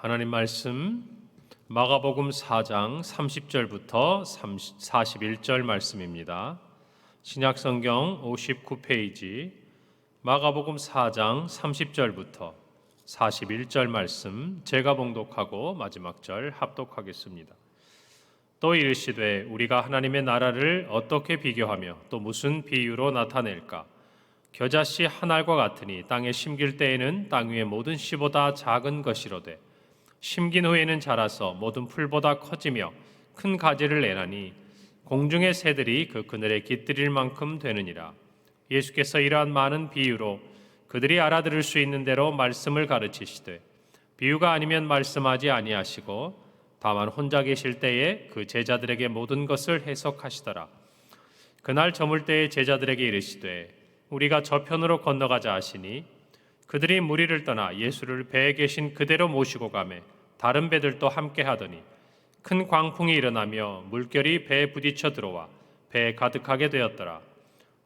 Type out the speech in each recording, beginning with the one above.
하나님 말씀 마가복음 4장 30절부터 41절 말씀입니다. 신약 성경 59페이지 마가복음 4장 30절부터 41절 말씀 제가 봉독하고 마지막 절 합독하겠습니다. 또 이르시되 우리가 하나님의 나라를 어떻게 비교하며 또 무슨 비유로 나타낼까? 겨자씨 한 알과 같으니 땅에 심길 때에는 땅 위의 모든 씨보다 작은 것이로되 심긴 후에는 자라서 모든 풀보다 커지며 큰 가지를 내나니 공중의 새들이 그 그늘에 깃들일 만큼 되느니라. 예수께서 이러한 많은 비유로 그들이 알아들을 수 있는 대로 말씀을 가르치시되 비유가 아니면 말씀하지 아니하시고 다만 혼자 계실 때에 그 제자들에게 모든 것을 해석하시더라. 그날 저물 때에 제자들에게 이르시되 우리가 저편으로 건너가자 하시니 그들이 무리를 떠나 예수를 배에 계신 그대로 모시고 가매 다른 배들도 함께 하더니 큰 광풍이 일어나며 물결이 배에 부딪혀 들어와 배에 가득하게 되었더라.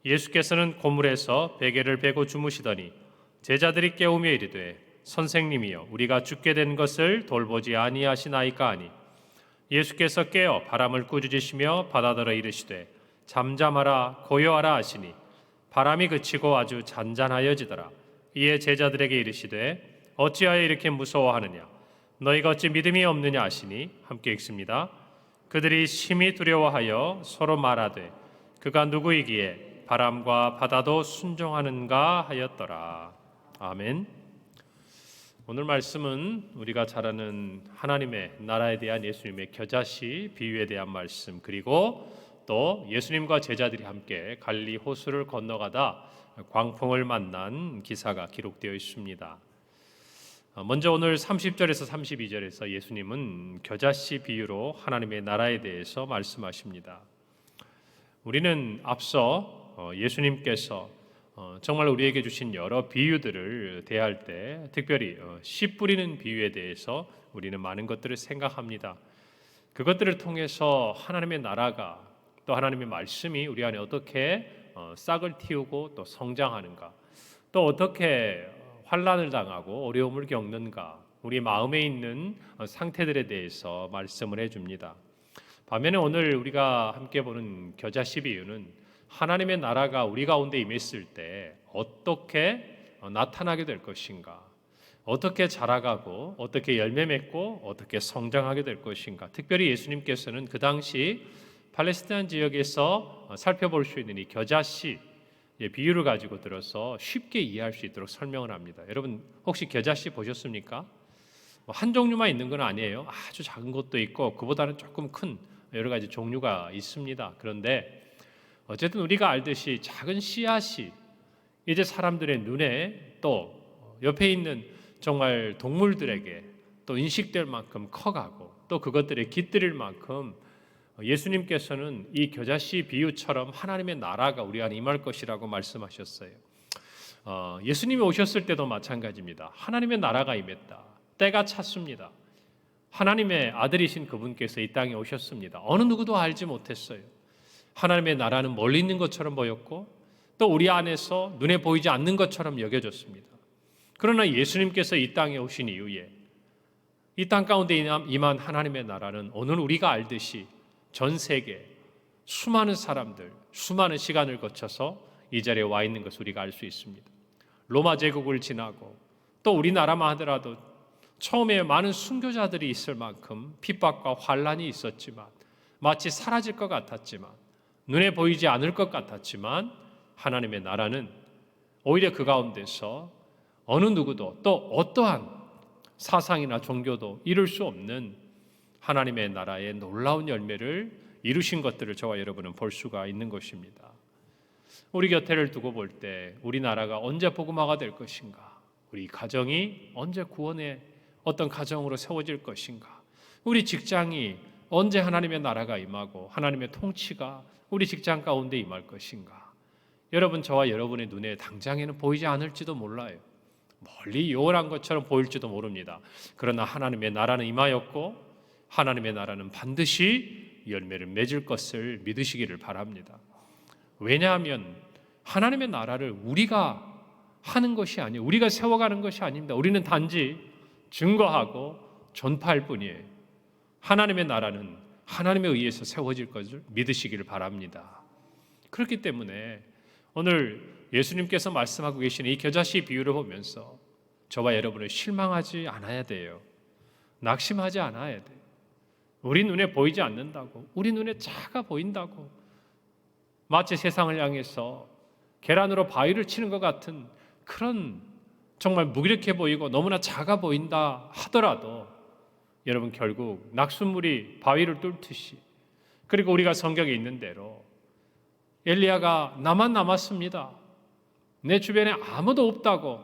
예수께서는 고물에서 베개를 베고 주무시더니 제자들이 깨우며 이르되 선생님이여 우리가 죽게 된 것을 돌보지 아니하시나이까 하니 예수께서 깨어 바람을 꾸짖으시며 바다더러 이르시되 잠잠하라 고요하라 하시니 바람이 그치고 아주 잔잔하여지더라 이에 제자들에게 이르시되 어찌하여 이렇게 무서워하느냐? 너희가 어찌 믿음이 없느냐 하시니 함께 읽습니다. 그들이 심히 두려워하여 서로 말하되 그가 누구이기에 바람과 바다도 순종하는가 하였더라. 아멘. 오늘 말씀은 우리가 잘 아는 하나님의 나라에 대한 예수님의 겨자씨 비유에 대한 말씀 그리고 또 예수님과 제자들이 함께 갈리 호수를 건너가다 광풍을 만난 기사가 기록되어 있습니다. 먼저 오늘 30절에서 32절에서 예수님은 겨자씨 비유로 하나님의 나라에 대해서 말씀하십니다. 우리는 앞서 어, 예수님께서 어, 정말 우리에게 주신 여러 비유들을 대할 때 특별히 어, 씨 뿌리는 비유에 대해서 우리는 많은 것들을 생각합니다. 그것들을 통해서 하나님의 나라가 또 하나님의 말씀이 우리 안에 어떻게 어, 싹을 틔우고 또 성장하는가 또 어떻게 환란을 당하고 어려움을 겪는가 우리 마음에 있는 상태들에 대해서 말씀을 해 줍니다. 반면에 오늘 우리가 함께 보는 겨자씨 비유는 하나님의 나라가 우리 가운데 임했을 때 어떻게 어, 나타나게 될 것인가? 어떻게 자라가고 어떻게 열매 맺고 어떻게 성장하게 될 것인가? 특별히 예수님께서는 그 당시 팔레스타인 지역에서 어, 살펴볼 수 있는 이 겨자씨 비유를 가지고 들어서 쉽게 이해할 수 있도록 설명을 합니다. 여러분 혹시 겨자씨 보셨습니까? 뭐한 종류만 있는 건 아니에요. 아주 작은 것도 있고 그보다는 조금 큰 여러 가지 종류가 있습니다. 그런데 어쨌든 우리가 알듯이 작은 씨앗이 이제 사람들의 눈에 또 옆에 있는 정말 동물들에게 또 인식될 만큼 커가고 또 그것들에 깃들일 만큼 예수님께서는 이 겨자씨 비유처럼 하나님의 나라가 우리 안에 임할 것이라고 말씀하셨어요. 어, 예수님이 오셨을 때도 마찬가지입니다. 하나님의 나라가 임했다. 때가 찼습니다. 하나님의 아들이신 그분께서 이 땅에 오셨습니다. 어느 누구도 알지 못했어요. 하나님의 나라는 멀리 있는 것처럼 보였고 또 우리 안에서 눈에 보이지 않는 것처럼 여겨졌습니다. 그러나 예수님께서 이 땅에 오신 이후에 이 땅 가운데 임한 하나님의 나라는 오늘 우리가 알듯이 전 세계 수많은 사람들, 수많은 시간을 거쳐서 이 자리에 와 있는 것을 우리가 알 수 있습니다. 로마 제국을 지나고 또 우리나라만 하더라도 처음에 많은 순교자들이 있을 만큼 핍박과 환란이 있었지만 마치 사라질 것 같았지만 눈에 보이지 않을 것 같았지만 하나님의 나라는 오히려 그 가운데서 어느 누구도 또 어떠한 사상이나 종교도 이룰 수 없는 하나님의 나라의 놀라운 열매를 이루신 것들을 저와 여러분은 볼 수가 있는 것입니다. 우리 곁에를 두고 볼 때 우리나라가 언제 복음화가 될 것인가? 우리 가정이 언제 구원의 어떤 가정으로 세워질 것인가? 우리 직장이 언제 하나님의 나라가 임하고 하나님의 통치가 우리 직장 가운데 임할 것인가? 여러분 저와 여러분의 눈에 당장에는 보이지 않을지도 몰라요. 멀리 요란한 것처럼 보일지도 모릅니다. 그러나 하나님의 나라는 임하였고 하나님의 나라는 반드시 열매를 맺을 것을 믿으시기를 바랍니다. 왜냐하면 하나님의 나라를 우리가 하는 것이 아니에요. 우리가 세워가는 것이 아닙니다. 우리는 단지 증거하고 전파할 뿐이에요. 하나님의 나라는 하나님에 의해서 세워질 것을 믿으시기를 바랍니다. 그렇기 때문에 오늘 예수님께서 말씀하고 계시는 이 겨자씨 비유를 보면서 저와 여러분을 실망하지 않아야 돼요. 낙심하지 않아야 돼. 우리 눈에 보이지 않는다고, 우리 눈에 작아 보인다고. 마치 세상을 향해서 계란으로 바위를 치는 것 같은 그런 정말 무기력해 보이고 너무나 작아 보인다 하더라도 여러분 결국 낙숫물이 바위를 뚫듯이 그리고 우리가 성경에 있는 대로 엘리야가 나만 남았습니다. 내 주변에 아무도 없다고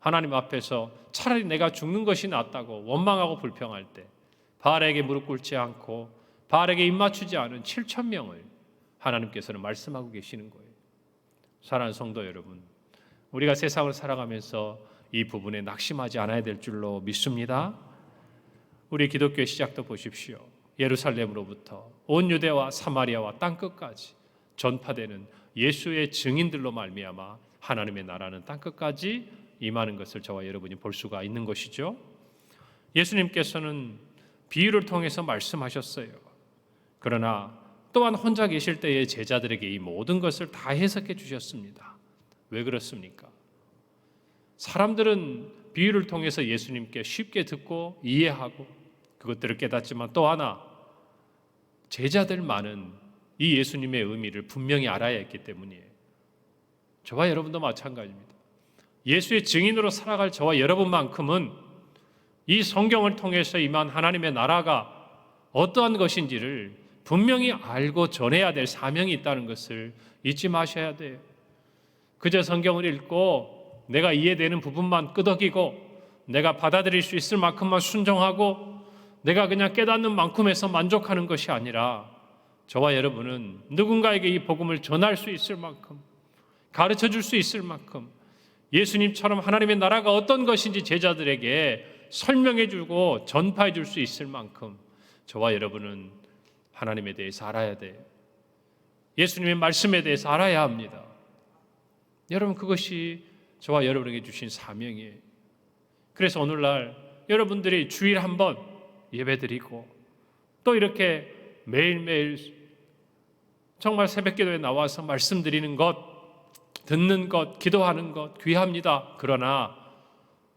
하나님 앞에서 차라리 내가 죽는 것이 낫다고 원망하고 불평할 때 바알에게 무릎 꿇지 않고 바알에게 입 맞추지 않은 7천 명을 하나님께서는 말씀하고 계시는 거예요. 사랑하는 성도 여러분, 우리가 세상을 살아가면서 이 부분에 낙심하지 않아야 될 줄로 믿습니다. 우리 기독교의 시작도 보십시오. 예루살렘으로부터 온 유대와 사마리아와 땅 끝까지 전파되는 예수의 증인들로 말미암아 하나님의 나라는 땅 끝까지 임하는 것을 저와 여러분이 볼 수가 있는 것이죠. 예수님께서는 비유를 통해서 말씀하셨어요. 그러나 또한 혼자 계실 때의 제자들에게 이 모든 것을 다 해석해 주셨습니다. 왜 그렇습니까? 사람들은 비유를 통해서 예수님께 쉽게 듣고 이해하고 그것들을 깨닫지만 또 하나 제자들만은 이 예수님의 의미를 분명히 알아야 했기 때문이에요. 저와 여러분도 마찬가지입니다. 예수의 증인으로 살아갈 저와 여러분만큼은 이 성경을 통해서 임한 하나님의 나라가 어떠한 것인지를 분명히 알고 전해야 될 사명이 있다는 것을 잊지 마셔야 돼요. 그저 성경을 읽고 내가 이해되는 부분만 끄덕이고 내가 받아들일 수 있을 만큼만 순종하고 내가 그냥 깨닫는 만큼에서 만족하는 것이 아니라 저와 여러분은 누군가에게 이 복음을 전할 수 있을 만큼 가르쳐 줄 수 있을 만큼 예수님처럼 하나님의 나라가 어떤 것인지 제자들에게 설명해 주고 전파해 줄 수 있을 만큼 저와 여러분은 하나님에 대해서 알아야 돼요. 예수님의 말씀에 대해서 알아야 합니다. 여러분 그것이 저와 여러분에게 주신 사명이에요. 그래서 오늘날 여러분들이 주일 한번 예배드리고 또 이렇게 매일매일 정말 새벽 기도에 나와서 말씀드리는 것, 듣는 것, 기도하는 것 귀합니다. 그러나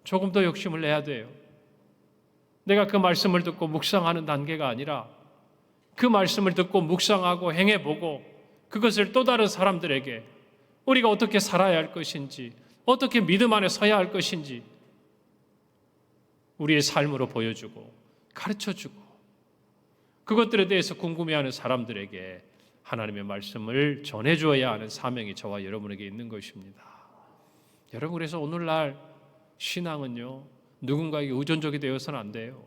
조금 더 욕심을 내야 돼요. 내가 그 말씀을 듣고 묵상하는 단계가 아니라 그 말씀을 듣고 묵상하고 행해보고 그것을 또 다른 사람들에게 우리가 어떻게 살아야 할 것인지, 어떻게 믿음 안에 서야 할 것인지 우리의 삶으로 보여주고 가르쳐주고 그것들에 대해서 궁금해하는 사람들에게 하나님의 말씀을 전해주어야 하는 사명이 저와 여러분에게 있는 것입니다. 여러분 그래서 오늘날 신앙은요 누군가에게 의존적이 되어서는 안 돼요.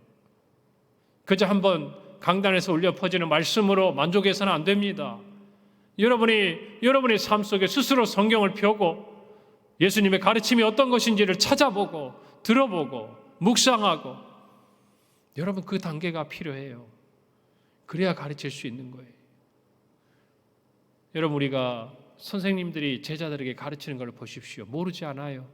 그저 한번 강단에서 울려 퍼지는 말씀으로 만족해서는 안 됩니다. 여러분이 여러분의 삶 속에 스스로 성경을 펴고 예수님의 가르침이 어떤 것인지를 찾아보고 들어보고 묵상하고 여러분 그 단계가 필요해요. 그래야 가르칠 수 있는 거예요. 여러분 우리가 선생님들이 제자들에게 가르치는 걸 보십시오. 모르지 않아요.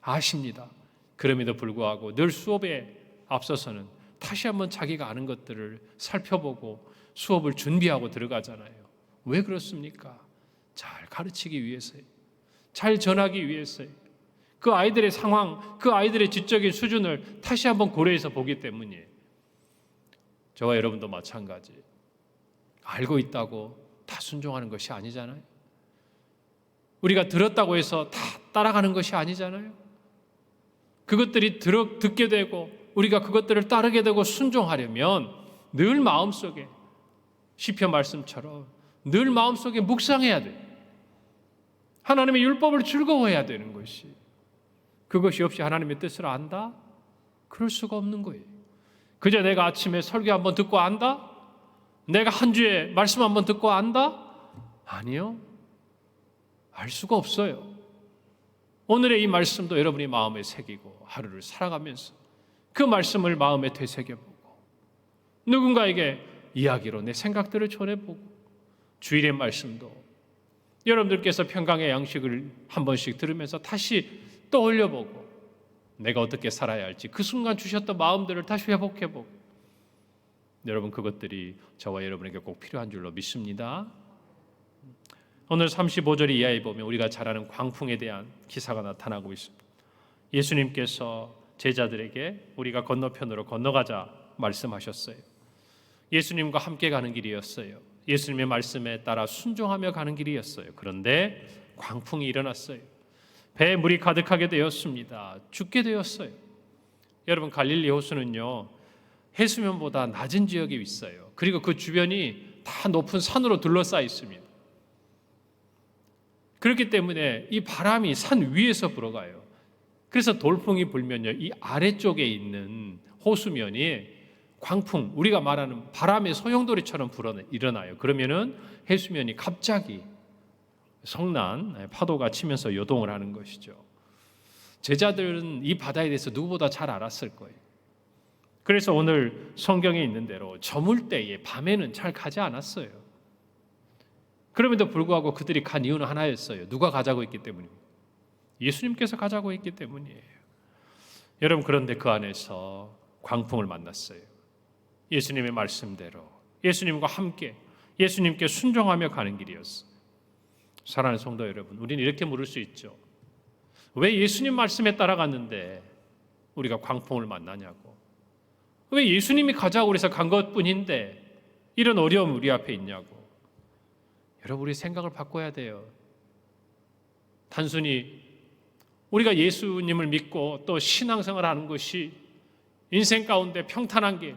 아십니다. 그럼에도 불구하고 늘 수업에 앞서서는 다시 한번 자기가 아는 것들을 살펴보고 수업을 준비하고 들어가잖아요. 왜 그렇습니까? 잘 가르치기 위해서요. 잘 전하기 위해서요. 그 아이들의 상황, 그 아이들의 지적인 수준을 다시 한번 고려해서 보기 때문이에요. 저와 여러분도 마찬가지. 알고 있다고 다 순종하는 것이 아니잖아요. 우리가 들었다고 해서 다 따라가는 것이 아니잖아요. 그것들이 듣게 되고 우리가 그것들을 따르게 되고 순종하려면 늘 마음속에 시편 말씀처럼 늘 마음속에 묵상해야 돼. 하나님의 율법을 즐거워해야 되는 것이 그것이 없이 하나님의 뜻을 안다? 그럴 수가 없는 거예요. 그저 내가 아침에 설교 한번 듣고 안다? 내가 한 주에 말씀 한번 듣고 안다? 아니요. 알 수가 없어요. 오늘의 이 말씀도 여러분이 마음에 새기고 하루를 살아가면서 그 말씀을 마음에 되새겨보고 누군가에게 이야기로 내 생각들을 전해보고 주일의 말씀도 여러분들께서 평강의 양식을 한 번씩 들으면서 다시 떠올려보고 내가 어떻게 살아야 할지 그 순간 주셨던 마음들을 다시 회복해 보고 여러분 그것들이 저와 여러분에게 꼭 필요한 줄로 믿습니다. 오늘 35절 이하에 보면 우리가 잘 아는 광풍에 대한 기사가 나타나고 있습니다. 예수님께서 제자들에게 우리가 건너편으로 건너가자 말씀하셨어요. 예수님과 함께 가는 길이었어요. 예수님의 말씀에 따라 순종하며 가는 길이었어요. 그런데 광풍이 일어났어요. 배에 물이 가득하게 되었습니다. 죽게 되었어요. 여러분 갈릴리 호수는요 해수면보다 낮은 지역에 있어요. 그리고 그 주변이 다 높은 산으로 둘러싸여 있습니다. 그렇기 때문에 이 바람이 산 위에서 불어가요. 그래서 돌풍이 불면요 이 아래쪽에 있는 호수면이 광풍 우리가 말하는 바람의 소용돌이처럼 불어 일어나요. 그러면은 해수면이 갑자기 성난 파도가 치면서 요동을 하는 것이죠. 제자들은 이 바다에 대해서 누구보다 잘 알았을 거예요. 그래서 오늘 성경에 있는 대로 저물 때에 밤에는 잘 가지 않았어요. 그럼에도 불구하고 그들이 간 이유는 하나였어요. 누가 가자고 했기 때문입니다. 예수님께서 가자고 했기 때문이에요. 여러분 그런데 그 안에서 광풍을 만났어요. 예수님의 말씀대로 예수님과 함께 예수님께 순종하며 가는 길이었어요. 사랑하는 성도 여러분, 우리는 이렇게 물을 수 있죠. 왜 예수님 말씀에 따라갔는데 우리가 광풍을 만나냐고. 왜 예수님이 가자고 그래서 간 것뿐인데 이런 어려움 우리 앞에 있냐고. 여러분 우리 생각을 바꿔야 돼요. 단순히 우리가 예수님을 믿고 또 신앙생활을 하는 것이 인생 가운데 평탄한 길,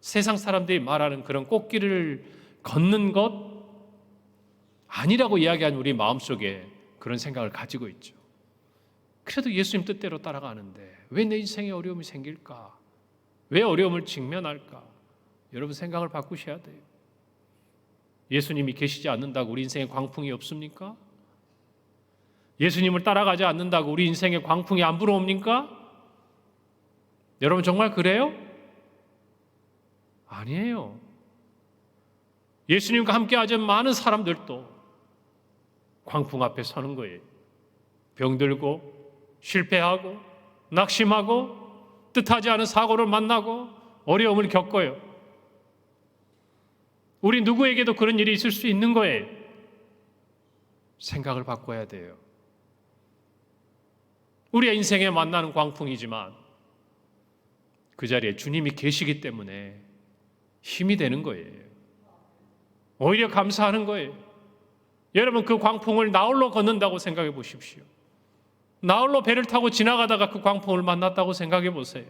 세상 사람들이 말하는 그런 꽃길을 걷는 것 아니라고 이야기하는 우리 마음속에 그런 생각을 가지고 있죠. 그래도 예수님 뜻대로 따라가는데 왜 내 인생에 어려움이 생길까? 왜 어려움을 직면할까? 여러분 생각을 바꾸셔야 돼요. 예수님이 계시지 않는다고 우리 인생에 광풍이 없습니까? 예수님을 따라가지 않는다고 우리 인생에 광풍이 안 불어옵니까? 여러분 정말 그래요? 아니에요. 예수님과 함께 하지 많은 사람들도 광풍 앞에 서는 거예요. 병들고 실패하고 낙심하고 뜻하지 않은 사고를 만나고 어려움을 겪어요. 우리 누구에게도 그런 일이 있을 수 있는 거예요. 생각을 바꿔야 돼요. 우리의 인생에 만나는 광풍이지만 그 자리에 주님이 계시기 때문에 힘이 되는 거예요. 오히려 감사하는 거예요. 여러분 그 광풍을 나홀로 걷는다고 생각해 보십시오. 나홀로 배를 타고 지나가다가 그 광풍을 만났다고 생각해 보세요.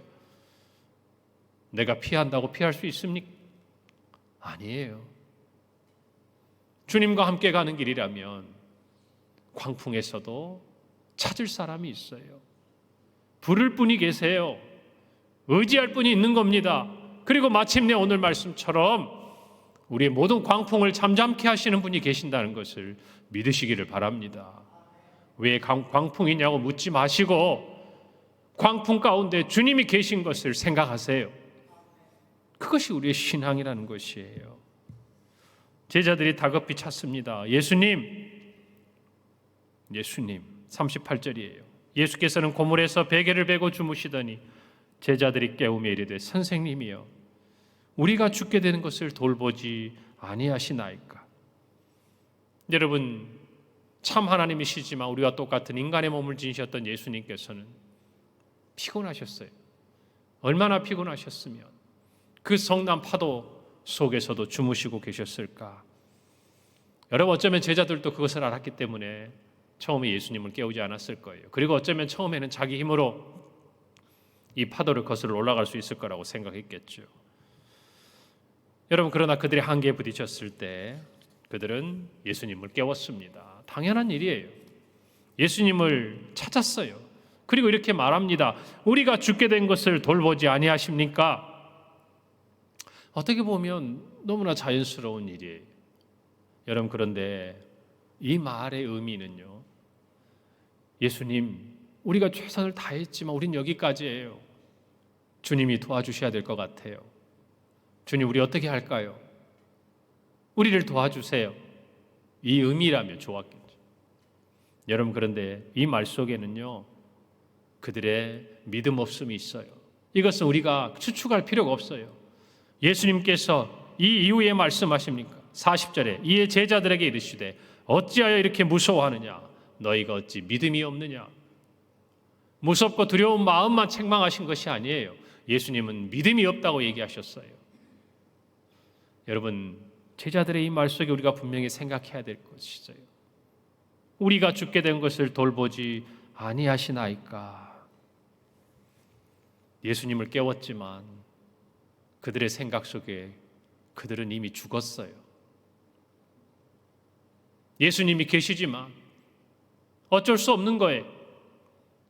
내가 피한다고 피할 수 있습니까? 아니에요. 주님과 함께 가는 길이라면 광풍에서도 찾을 사람이 있어요. 부를 분이 계세요. 의지할 분이 있는 겁니다. 그리고 마침내 오늘 말씀처럼 우리의 모든 광풍을 잠잠케 하시는 분이 계신다는 것을 믿으시기를 바랍니다. 왜 광풍이냐고 묻지 마시고 광풍 가운데 주님이 계신 것을 생각하세요. 그것이 우리의 신앙이라는 것이에요. 제자들이 다급히 찾습니다. 예수님, 예수님, 38절이에요. 예수께서는 고물에서 베개를 베고 주무시더니 제자들이 깨우며 이르되 선생님이여 우리가 죽게 되는 것을 돌보지 아니하시나이까. 여러분 참 하나님이시지만 우리와 똑같은 인간의 몸을 지니셨던 예수님께서는 피곤하셨어요. 얼마나 피곤하셨으면 그 성난 파도 속에서도 주무시고 계셨을까? 여러분 어쩌면 제자들도 그것을 알았기 때문에 처음에 예수님을 깨우지 않았을 거예요. 그리고 어쩌면 처음에는 자기 힘으로 이 파도를 거슬러 올라갈 수 있을 거라고 생각했겠죠. 여러분 그러나 그들이 한계에 부딪혔을 때 그들은 예수님을 깨웠습니다. 당연한 일이에요. 예수님을 찾았어요. 그리고 이렇게 말합니다. 우리가 죽게 된 것을 돌보지 아니하십니까? 어떻게 보면 너무나 자연스러운 일이에요. 여러분 그런데 이 말의 의미는요. 예수님, 우리가 최선을 다했지만 우린 여기까지예요. 주님이 도와주셔야 될 것 같아요. 주님, 우리 어떻게 할까요? 우리를 도와주세요. 이 의미라면 좋았겠죠. 여러분, 그런데 이 말 속에는요, 그들의 믿음 없음이 있어요. 이것은 우리가 추측할 필요가 없어요. 예수님께서 이 이후에 말씀하십니까? 40절에 이에 제자들에게 이르시되 어찌하여 이렇게 무서워하느냐 너희가 어찌 믿음이 없느냐 무섭고 두려운 마음만 책망하신 것이 아니에요. 예수님은 믿음이 없다고 얘기하셨어요. 여러분 제자들의 이 말 속에 우리가 분명히 생각해야 될 것이 있어요. 우리가 죽게 된 것을 돌보지 아니하시나이까. 예수님을 깨웠지만 그들의 생각 속에 그들은 이미 죽었어요. 예수님이 계시지만 어쩔 수 없는 거예요.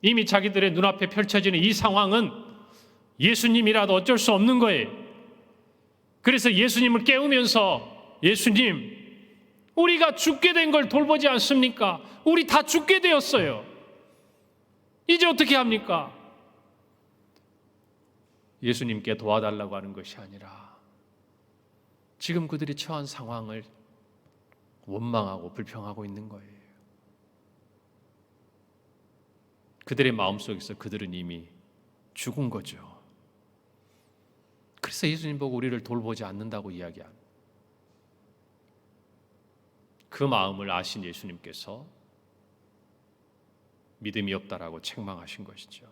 이미 자기들의 눈앞에 펼쳐지는 이 상황은 예수님이라도 어쩔 수 없는 거예요. 그래서 예수님을 깨우면서 예수님, 우리가 죽게 된 걸 돌보지 않습니까? 우리 다 죽게 되었어요. 이제 어떻게 합니까? 예수님께 도와달라고 하는 것이 아니라 지금 그들이 처한 상황을 원망하고 불평하고 있는 거예요. 그들의 마음속에서 그들은 이미 죽은 거죠. 그래서 예수님 보고 우리를 돌보지 않는다고 이야기한 그 마음을 아신 예수님께서 믿음이 없다라고 책망하신 것이죠.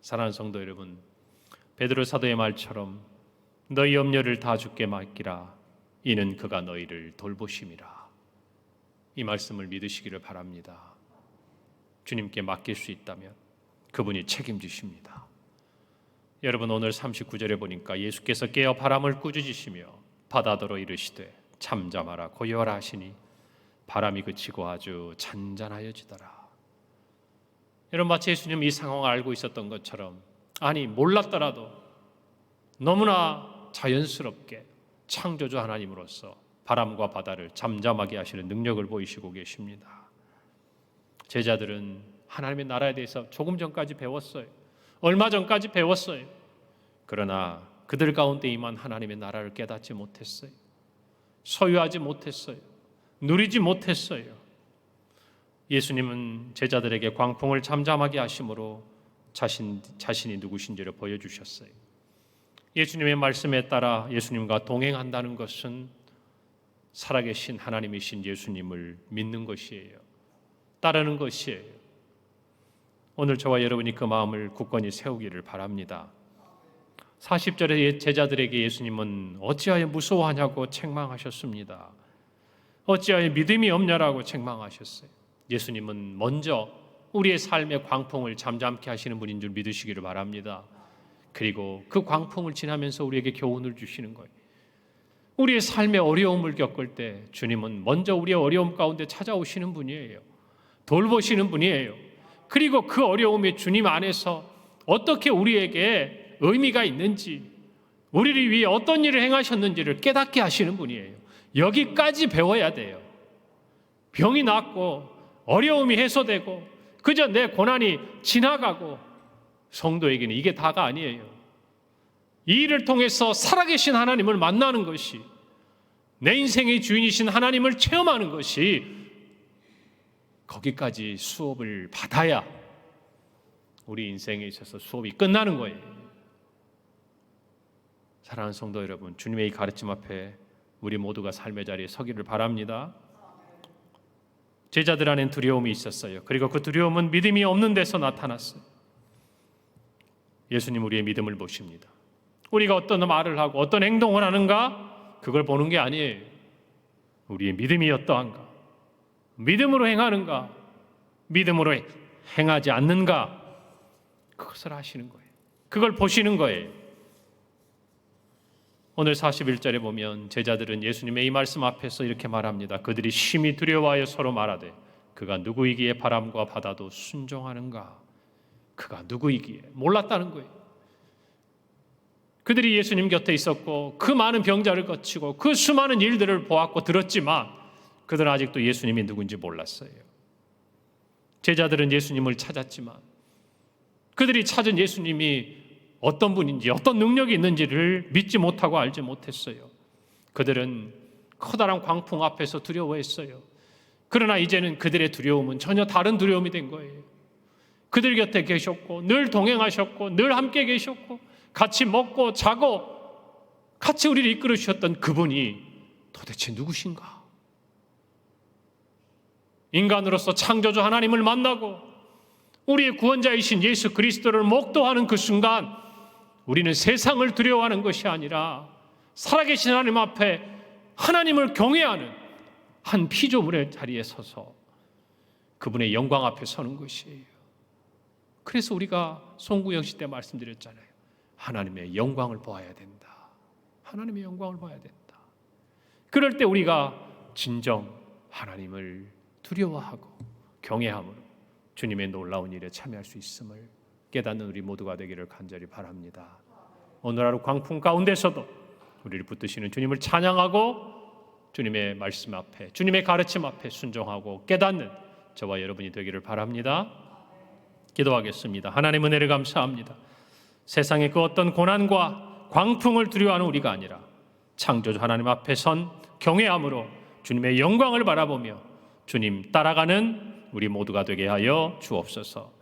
사랑하는 성도 여러분, 베드로 사도의 말처럼 너희 염려를 다 주께 맡기라 이는 그가 너희를 돌보심이라. 이 말씀을 믿으시기를 바랍니다. 주님께 맡길 수 있다면 그분이 책임지십니다. 여러분 오늘 39절에 보니까 예수께서 깨어 바람을 꾸짖으시며 바다더러 이르시되 잠잠하라 고요하라 하시니 바람이 그치고 아주 잔잔하여지더라. 여러분 마치 예수님 이 상황을 알고 있었던 것처럼 아니 몰랐더라도 너무나 자연스럽게 창조주 하나님으로서 바람과 바다를 잠잠하게 하시는 능력을 보이시고 계십니다. 제자들은 하나님의 나라에 대해서 조금 전까지 배웠어요. 얼마 전까지 배웠어요. 그러나 그들 가운데 임한 하나님의 나라를 깨닫지 못했어요. 소유하지 못했어요. 누리지 못했어요. 예수님은 제자들에게 광풍을 잠잠하게 하심으로 자신 자신이 누구신지를 보여주셨어요. 예수님의 말씀에 따라 예수님과 동행한다는 것은 살아계신 하나님이신 예수님을 믿는 것이에요. 따르는 것이에요. 오늘 저와 여러분이 그 마음을 굳건히 세우기를 바랍니다. 40절에 제자들에게 예수님은 어찌하여 무서워하냐고 책망하셨습니다. 어찌하여 믿음이 없냐라고 책망하셨어요. 예수님은 먼저 우리의 삶의 광풍을 잠잠케 하시는 분인 줄 믿으시기를 바랍니다. 그리고 그 광풍을 지나면서 우리에게 교훈을 주시는 거예요. 우리의 삶의 어려움을 겪을 때 주님은 먼저 우리의 어려움 가운데 찾아오시는 분이에요. 돌보시는 분이에요. 그리고 그 어려움이 주님 안에서 어떻게 우리에게 의미가 있는지, 우리를 위해 어떤 일을 행하셨는지를 깨닫게 하시는 분이에요. 여기까지 배워야 돼요. 병이 낫고 어려움이 해소되고 그저 내 고난이 지나가고 성도에게는 이게 다가 아니에요. 이 일을 통해서 살아계신 하나님을 만나는 것이 내 인생의 주인이신 하나님을 체험하는 것이 거기까지 수업을 받아야 우리 인생에 있어서 수업이 끝나는 거예요. 사랑하는 성도 여러분, 주님의 이 가르침 앞에 우리 모두가 삶의 자리에 서기를 바랍니다. 제자들 안엔 두려움이 있었어요. 그리고 그 두려움은 믿음이 없는 데서 나타났어요. 예수님 우리의 믿음을 보십니다. 우리가 어떤 말을 하고 어떤 행동을 하는가 그걸 보는 게 아니에요. 우리의 믿음이 어떠한가? 믿음으로 행하는가? 믿음으로 행하지 않는가? 그것을 아시는 거예요. 그걸 보시는 거예요. 오늘 41절에 보면 제자들은 예수님의 이 말씀 앞에서 이렇게 말합니다. 그들이 심히 두려워하여 서로 말하되 그가 누구이기에 바람과 바다도 순종하는가? 그가 누구이기에 몰랐다는 거예요. 그들이 예수님 곁에 있었고 그 많은 병자를 거치고 그 수많은 일들을 보았고 들었지만 그들은 아직도 예수님이 누군지 몰랐어요. 제자들은 예수님을 찾았지만 그들이 찾은 예수님이 어떤 분인지 어떤 능력이 있는지를 믿지 못하고 알지 못했어요. 그들은 커다란 광풍 앞에서 두려워했어요. 그러나 이제는 그들의 두려움은 전혀 다른 두려움이 된 거예요. 그들 곁에 계셨고 늘 동행하셨고 늘 함께 계셨고 같이 먹고 자고 같이 우리를 이끌어 주셨던 그분이 도대체 누구신가? 인간으로서 창조주 하나님을 만나고 우리의 구원자이신 예수 그리스도를 목도하는 그 순간 우리는 세상을 두려워하는 것이 아니라 살아계신 하나님 앞에 하나님을 경외하는 한 피조물의 자리에 서서 그분의 영광 앞에 서는 것이에요. 그래서 우리가 송구영 씨 때 말씀드렸잖아요. 하나님의 영광을 보아야 된다. 하나님의 영광을 봐야 된다. 그럴 때 우리가 진정 하나님을 두려워하고 경외함으로 주님의 놀라운 일에 참여할 수 있음을 깨닫는 우리 모두가 되기를 간절히 바랍니다. 오늘 하루 광풍 가운데서도 우리를 붙드시는 주님을 찬양하고 주님의 말씀 앞에 주님의 가르침 앞에 순종하고 깨닫는 저와 여러분이 되기를 바랍니다. 기도하겠습니다. 하나님 은혜를 감사합니다. 세상의 그 어떤 고난과 광풍을 두려워하는 우리가 아니라 창조주 하나님 앞에 선 경외함으로 주님의 영광을 바라보며 주님 따라가는 우리 모두가 되게 하여 주옵소서.